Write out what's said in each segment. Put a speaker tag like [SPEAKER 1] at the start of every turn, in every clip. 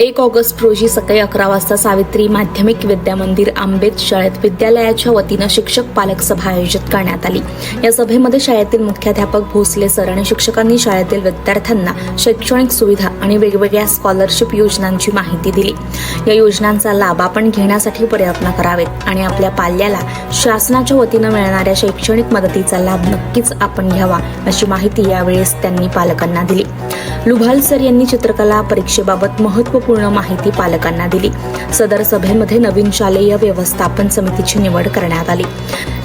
[SPEAKER 1] एक ऑगस्ट रोजी सकाळी अकरा वाजता सावित्री माध्यमिक विद्या मंदिर आंबेत शाळेत विद्यालयाच्या वतीनं शिक्षक पालक सभा आयोजित करण्यात आली. या सभेमध्ये शाळेतील मुख्याध्यापक भोसले सर आणि शिक्षकांनी शाळेतील विद्यार्थ्यांना शैक्षणिक सुविधा आणि वेगवेगळ्या स्कॉलरशिप योजनांची माहिती दिली. या योजनांचा लाभ आपण घेण्यासाठी प्रयत्न करावेत आणि आपल्या पाल्याला शासनाच्या वतीनं मिळणाऱ्या शैक्षणिक मदतीचा लाभ नक्कीच आपण घ्यावा अशी माहिती यावेळेस त्यांनी पालकांना दिली. लुभाल सर यांनी चित्रकला परीक्षेबाबत पूर्ण माहिती पालकांना दिली. सदर सभेमध्ये नवीन शालेय व्यवस्थापन समितीची निवड करण्यात आली.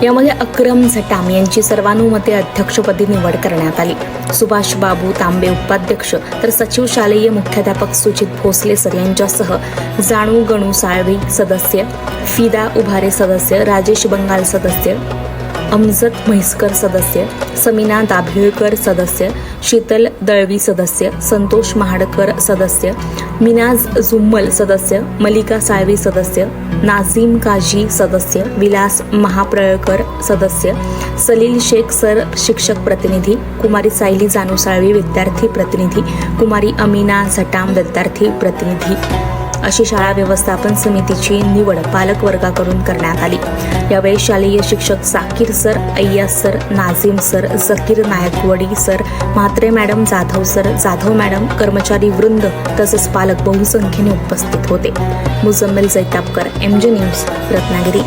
[SPEAKER 1] यामध्ये अक्रम झटाम यांची सर्वानुमते अध्यक्षपदी निवड करण्यात आली. सुभाष बाबू तांबे उपाध्यक्ष तर सचिव शालेय मुख्याध्यापक सुजित भोसले सर यांच्यासह जाणू गणू साळवी सदस्य फिदा उभारे सदस्य राजेश बंगाल सदस्य अमजद म्हैसकर सदस्य समीना दाभिळकर सदस्य शीतल दळवी सदस्य संतोष महाडकर सदस्य मिनाज जुम्मल सदस्य मलिका साळवी सदस्य नाझीम काजी सदस्य विलास महाप्रळकर सदस्य सलील शेख सर शिक्षक प्रतिनिधी कुमारी सायली जानू साळवी विद्यार्थी प्रतिनिधी कुमारी अमीना झटाम विद्यार्थी प्रतिनिधी. अशी शाळा व्यवस्थापन समितीची निवड पालक वर्गाकडून करण्यात आली. यावेळी शालेय शिक्षक Sakir sir Ayyas sir Nazim sir Zakir Naikwadi sir Mhatre madam Jadhav sir Jadhav madam कर्मचारी वृंद तसेच पालक बहुसंख्येने उपस्थित होते. Mujammil Jaitapkar M J news Ratnagiri.